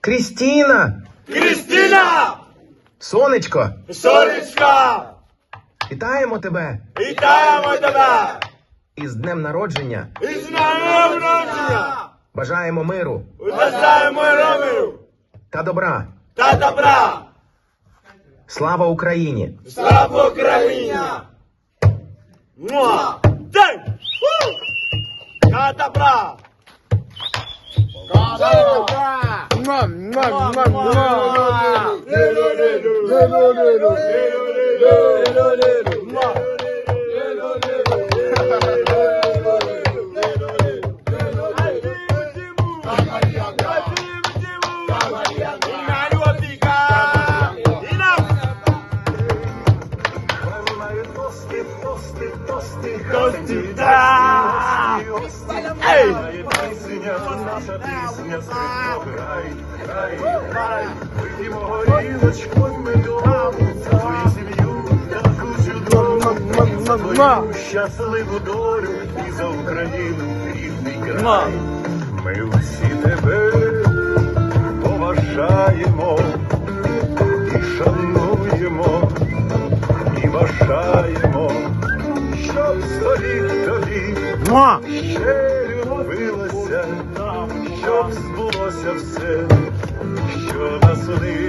Крістіна! Крістіна! Сонечко! Сонечко! Вітаємо тебе! Вітаємо тебе! Із днем народження! Із днем народження! Бажаємо миру! Бажаємо миру! Та добра! Та добра! Слава Україні! Слава Україні! Муа! День! Та добра! Dusty, dusty, dusty, пісня, наша пісня, скрипко рай, грай, грай. Вип'ємо горілочку, миллион, за твою сім'ю, за таку чудову, твою щасливу долю і за Україну рідний край. Ми всі тебе поважаємо і шануємо, і вважаємо, щоб століт тобі ще сталося все, що нас один.